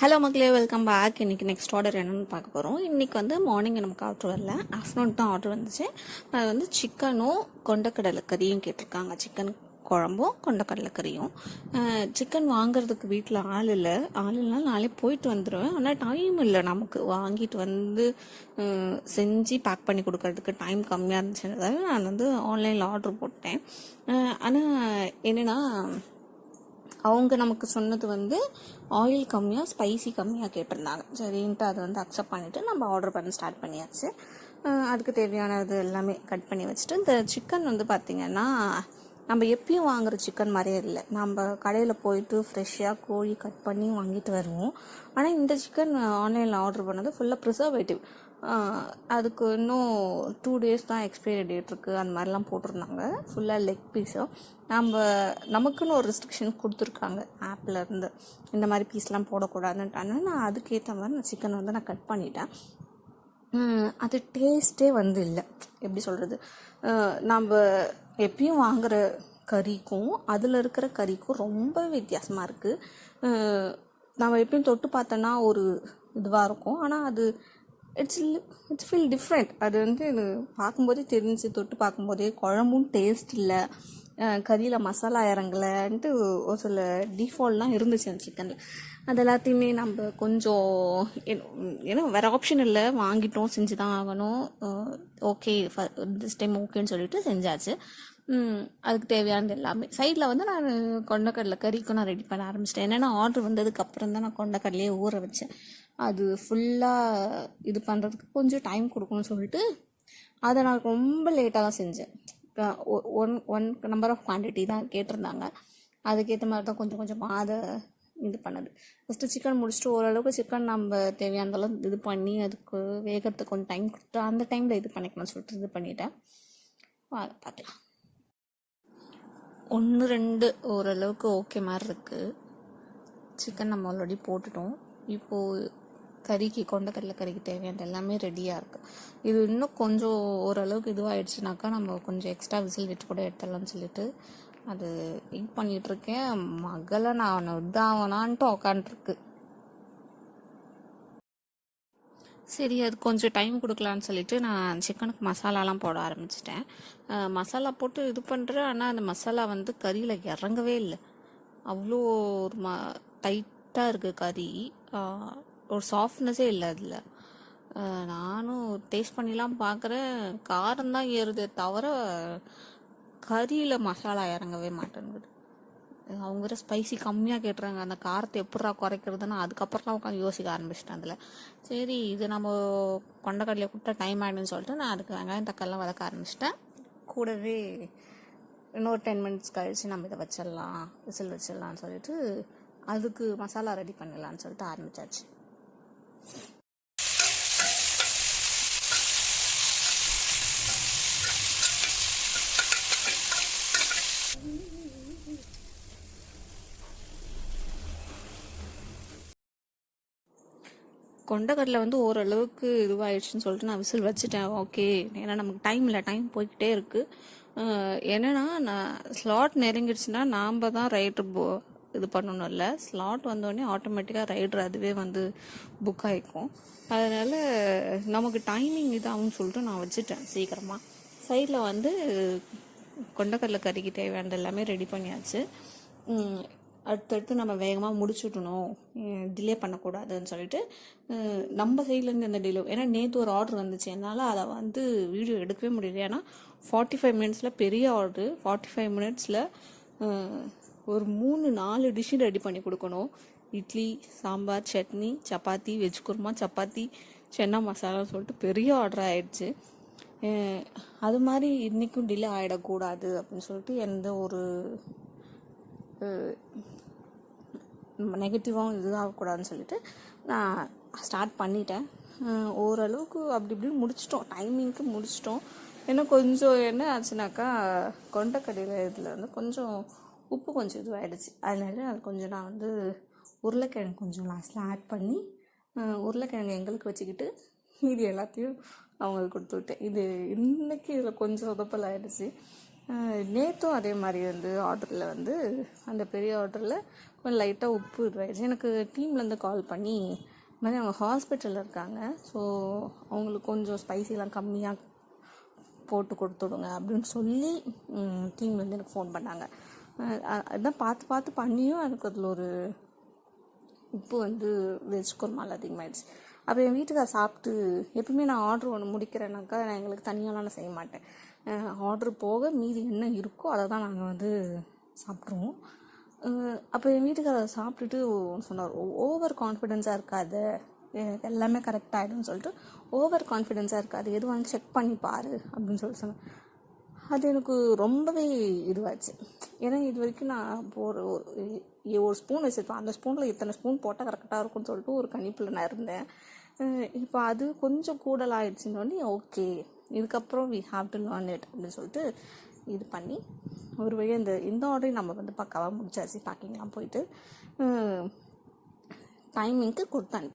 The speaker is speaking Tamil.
ஹலோ மக்களே வெல்கம் பேக் இன்றைக்கி நெக்ஸ்ட் ஆர்டர் என்னென்னு பார்க்க போகிறோம் இன்றைக்கி வந்து மார்னிங் நமக்கு ஆர்டர் வரல. ஆஃப்டர்நூன் தான் ஆர்டர் வந்துச்சு. அது வந்து சிக்கனும் கொண்டக்கடலை கறியும் கேட்டிருக்காங்க. சிக்கன் குழம்பும் கொண்டக்கடலை கறியும் சிக்கன் வாங்குறதுக்கு வீட்டில் ஆள் இல்லை. ஆள் இல்லைனா நாளே போயிட்டு வந்துடுவேன் ஆனால் டைம் இல்லை. நமக்கு வாங்கிட்டு வந்து செஞ்சு பேக் பண்ணி கொடுக்கறதுக்கு டைம் கம்மியாக இருந்துச்சுன்றதால நான் வந்து ஆன்லைனில் ஆர்டர் போட்டேன். ஆனால் என்னென்னா அவங்க நமக்கு சொன்னது வந்து ஆயில் கம்மியாக ஸ்பைசி கம்மியாக கேட்டிருந்தாங்க. சரின்ட்டு அதை வந்து அக்செப்ட் பண்ணிவிட்டு நம்ம ஆர்டர் பண்ண ஸ்டார்ட் பண்ணியாச்சு. அதுக்கு தேவையானது எல்லாமே கட் பண்ணி வச்சுட்டு இந்த சிக்கன் வந்து பார்த்திங்கன்னா நம்ம எப்பயும் வாங்குற சிக்கன் மாதிரியே இல்லை. நம்ம கடையில் போயிட்டு ஃப்ரெஷ்ஷாக கோழி கட் பண்ணி வாங்கிட்டு வருவோம். ஆனால் இந்த சிக்கன் ஆன்லைனில் ஆர்டர் பண்ணது ஃபுல்லாக ப்ரிசர்வேட்டிவ் அதுக்கு இன்னும் டூ டேஸ் தான் எக்ஸ்பைரி டேட் இருக்குது அந்த மாதிரிலாம் போட்டிருந்தாங்க. ஃபுல்லாக லெக் பீஸும் நம்ம நமக்குன்னு ஒரு ரெஸ்ட்ரிக்ஷன் கொடுத்துருக்காங்க ஆப்லேருந்து இந்த மாதிரி பீஸ்லாம் போடக்கூடாதுன்ட்டு ஆனால் நான் அதுக்கேற்ற மாதிரி நான் சிக்கன் வந்து நான் கட் பண்ணிட்டேன். அது டேஸ்ட்டே வந்து இல்லை. எப்படி சொல்கிறது நம்ம எப்பயும் வாங்குகிற கறிக்கும் அதில் இருக்கிற கறிக்கும் ரொம்ப வித்தியாசமாக இருக்குது நம்ம எப்பயும் தொட்டு பார்த்தோன்னா ஒரு இதுவாக இருக்கும். ஆனால் அது இட்ஸ் இட்ஸ் ஃபீல் டிஃப்ரெண்ட் அது வந்து பார்க்கும்போதே தெரிஞ்சு தொட்டு பார்க்கும்போதே குழம்பும் டேஸ்ட் இல்லை. கறியில் மசாலா இறங்கலைன்ட்டு ஒரு சில டிஃபால்ட்லாம் இருந்துச்சு அந்த சிக்கனில் அது எல்லாத்தையுமே நம்ம கொஞ்சம் ஏன்னா வேறு ஆப்ஷன் இல்லை. வாங்கிட்டோம் செஞ்சு தான் ஆகணும் ஓகே திஸ் டைம் ஓகேன்னு சொல்லிட்டு செஞ்சாச்சு. அதுக்கு தேவையானது எல்லாமே. சைடில் வந்து நான் கொண்டக்கடலை கறிக்கும் நான் ரெடி பண்ண ஆரம்பிச்சிட்டேன். என்னென்னா ஆர்டர் வந்ததுக்கப்புறம் தான் நான் கொண்டக்கடலையே ஊற வச்சேன். அது ஃபுல்லாக இது பண்ணுறதுக்கு கொஞ்சம் டைம் கொடுக்கணும்னு சொல்லிட்டு அதை நான் ரொம்ப லேட்டாக தான் செஞ்சேன். ஒ- one one number of quantity தான் கேட்டிருந்தாங்க. அதுக்கேற்ற மாதிரி தான் கொஞ்சம் கொஞ்சமாக அதை இது பண்ணது. ஃபஸ்ட்டு சிக்கன் முடிச்சுட்டு ஓரளவுக்கு சிக்கன் நம்ம தேவையான அளவு இது பண்ணி அதுக்கு வேகத்துக்கு கொஞ்சம் டைம் கொடுத்து அந்த டைமில் இது பண்ணிக்கணும்னு சொல்லிட்டு இது பண்ணிட்டேன். வாங்க பார்க்கலாம். ஒன்று ரெண்டு ஓரளவுக்கு ஓகே மாதிரி இருக்குது சிக்கன் நம்ம ஆல்ரெடி போட்டுட்டோம். இப்போது கறிக்கு கொண்டக்கடலை கறிக்கு தேவையானது எல்லாமே ரெடியாக இருக்குது இது இன்னும் கொஞ்சம் ஓரளவுக்கு இதுவாகிடுச்சுனாக்கா நம்ம கொஞ்சம் எக்ஸ்ட்ரா விசில் விட்டு கூட எடுத்துடலாம்னு சொல்லிட்டு அது இது பண்ணிகிட்ருக்கேன் மகளை நான் இதாகணான்ட்டு உக்காண்ட்ருக்கு சரி அது கொஞ்சம் டைம் கொடுக்கலான்னு சொல்லிட்டு நான் சிக்கனுக்கு மசாலாலாம் போட ஆரம்பிச்சிட்டேன். மசாலா போட்டு இது பண்ணுறேன் ஆனால் அந்த மசாலா வந்து கறியில் இறங்கவே இல்லை. அவ்வளோ ஒரு ம டைட்டாக இருக்குது கறி. ஒரு சாஃப்ட்னஸே இல்லை அதில். நானும் டேஸ்ட் பண்ணிலாம் பார்க்குறேன் காரம் தான் ஏறுதே தவிர கறியில் மசாலா இறங்கவே மாட்டேங்குது. அவங்க வேறு ஸ்பைசி கம்மியாக கேட்டுறாங்க. அந்த காரத்தை எப்படா குறைக்கிறதுன்னு அதுக்கப்புறம் தான் உட்காந்து யோசிக்க ஆரம்பிச்சிட்டேன் அதில். சரி இது நம்ம கொண்டக்கடலையை கொடுத்தா டைம் ஆகிடுன்னு சொல்லிட்டு நான் அதுக்கு வெங்காயம் தக்காளிலாம் வதக்க ஆரம்பிச்சிட்டேன். கூடவே இன்னொரு டென் மினிட்ஸ் கழிச்சு நம்ம இதை வச்சிடலாம் விசில் வச்சிடலாம்னு சொல்லிட்டு அதுக்கு மசாலா ரெடி பண்ணிடலான்னு சொல்லிட்டு ஆரம்பிச்சாச்சு. கொண்டக்கடலை வந்து ஓரளவுக்கு இதுவாயிடுச்சுன்னு சொல்லிட்டு நான் விசில் வச்சுட்டேன். ஓகே. ஏன்னா நமக்கு டைம் இல்லை. டைம் போய்கிட்டே இருக்குது என்னன்னா நான் ஸ்லாட் நெருங்கிடுச்சுன்னா நாம் தான் ரைட்ரு போ இது பண்ணணும் இல்லை. ஸ்லாட் வந்தோடனே ஆட்டோமேட்டிக்காக ரைடர் அதுவே வந்து புக் ஆகிக்கும் அதனால் நமக்கு டைமிங் இதாகும்னு சொல்லிட்டு நான் வச்சுட்டேன் சீக்கிரமாக சைடில் வந்து கொண்டக்கடலை கறிக்கு தேவையானது எல்லாமே ரெடி பண்ணியாச்சு. அடுத்தடுத்து நம்ம வேகமாக முடிச்சுட்டணும் டிலே பண்ணக்கூடாதுன்னு சொல்லிட்டு நம்ம சைட்லேருந்து எந்த டிலே ஏன்னா நேற்று ஒரு ஆர்டர் வந்துச்சு. என்னால் அதை வந்து வீடியோ எடுக்கவே முடியல. ஏன்னா ஃபார்ட்டி ஃபைவ் மினிட்ஸில் பெரிய ஆர்டர் ஃபார்ட்டி ஃபைவ் மினிட்ஸில் ஒரு மூணு நாலு டிஷ்ஷு ரெடி பண்ணி கொடுக்கணும். இட்லி சாம்பார் சட்னி சப்பாத்தி வெஜ் குருமா சப்பாத்தி சென்னா மசாலான்னு சொல்லிட்டு பெரிய ஆர்டர் ஆயிடுச்சு. அது மாதிரி இன்றைக்கும் டிலே ஆகிடக்கூடாது அப்படின்னு சொல்லிட்டு எந்த ஒரு நெகட்டிவாகவும் இது ஆகக்கூடாதுன்னு சொல்லிட்டு நான் ஸ்டார்ட் பண்ணிட்டேன். ஓரளவுக்கு அப்படி இப்படி முடிச்சிட்டோம். டைமிங்க்கு முடிச்சிட்டோம். ஏன்னா கொஞ்சம் என்ன ஆச்சுனாக்கா கொண்டக்கடையில் இதில் வந்து கொஞ்சம் உப்பு கொஞ்சம் இதுவாகிடுச்சு அதனால அது கொஞ்சம் நான் வந்து உருளைக்கிழங்கு கொஞ்சம் லாஸ்ட்டில் ஆட் பண்ணி உருளைக்கிழங்கு எங்களுக்கு வச்சுக்கிட்டு மீதி எல்லாத்தையும் அவங்களுக்கு கொடுத்து விட்டேன். இது இன்றைக்கி இதில் கொஞ்சம் உதப்பல் ஆகிடுச்சு நேற்றும் அதே மாதிரி வந்து ஆர்டரில் வந்து அந்த பெரிய ஆர்டரில் கொஞ்சம் லைட்டாக உப்பு இதுவாயிடுச்சு எனக்கு டீம்லேருந்து கால் பண்ணி மாதிரி அவங்க ஹாஸ்பிட்டலில் இருக்காங்க. ஸோ அவங்களுக்கு கொஞ்சம் ஸ்பைசிலாம் கம்மியாக போட்டு கொடுத்துடுங்க அப்படின்னு சொல்லி டீம்லேருந்து எனக்கு ஃபோன் பண்ணாங்க. அதான் பார்த்து பார்த்து பண்ணியும் எனக்கு அதில் ஒரு உப்பு வந்து வெஜ் குருமாவில் அதிகமாகிடுச்சு அப்போ என் வீட்டுக்கார சாப்பிட்டு எப்பவுமே நான் ஆர்டர் ஒன்று முடிக்கிறேனாக்கா நான் எங்களுக்கு தனியாலாம் நான் செய்ய மாட்டேன். ஆர்டர் போக மீதி என்ன இருக்கோ அதை தான் நாங்கள் வந்து சாப்பிட்ருவோம் அப்போ என் வீட்டுக்கார சாப்பிட்டுட்டு சொன்னார் ஓவர் கான்ஃபிடென்ஸாக இருக்காது. எனக்கு எல்லாமே கரெக்ட் ஆகிடும்னு சொல்லிட்டு ஓவர் கான்ஃபிடென்ஸாக இருக்காது. எதுவாக செக் பண்ணி பாரு. அப்படின்னு சொல்லி சொன்னேன் அது எனக்கு ரொம்பவே இதுவாச்சு. ஏன்னா இது வரைக்கும் நான் ஒரு ஒரு- ஸ்பூன் வச்சுருப்பேன். அந்த ஸ்பூனில் இத்தனை ஸ்பூன் போட்டால் கரெக்டாக இருக்கும்னு சொல்லிட்டு ஒரு கணிப்பில் நான் இருந்தேன். இப்போ அது கொஞ்சம் கூடல் ஓகே இதுக்கப்புறம் we have to learn it அப்படின்னு சொல்லிட்டு இது பண்ணி ஒரு வழியாக இந்த இந்த ஆர்டரையும் நம்ம வந்து பக்காவாக முடிச்சாச்சு. பேக்கிங்லாம் போயிட்டு டைமிங்க்கு கொடுத்து அனுப்பி